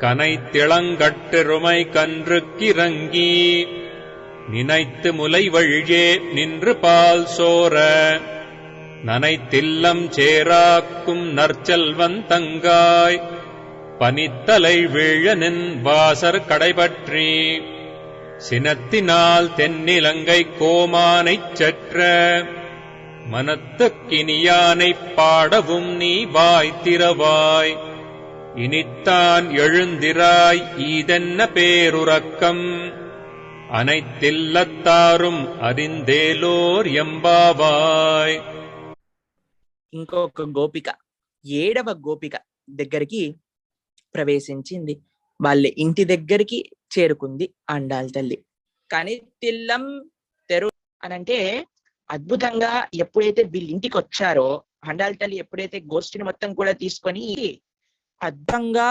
கனைத்திளங்கட்டெருமை கன்றுக்கிறங்கி நினைத்து முலை வழியே நின்று பால் சோர நனைத்தில்லம் சேராக்கும் நற்செல்வன் தங்காய் பனித்தலை வீழனின் வாசர் கடைபற்றி சினத்தினால் தென்னிலங்கை கோமானைச் சற்ற மனத்துக்கினியானைப் பாடவும் நீ வாய் திறவாய் இனித்தான் எழுந்திராய் ஈதென்ன பேருறக்கம் அனைத்தில்லத்தாரும் அறிந்தேலோர் எம்பாவாய் ఇంకొక గోపిక ఏడవ గోపిక దగ్గరికి ప్రవేశించింది వాళ్ళ ఇంటి దగ్గరికి చేరుకుంది అండాల తల్లి కానీ తిల్లం తెరు అనంటే అద్భుతంగా ఎప్పుడైతే వీళ్ళ ఇంటికి వచ్చారో అండాల తల్లి ఎప్పుడైతే గోష్ఠిని మొత్తం కూడా తీసుకొని అద్భుతంగా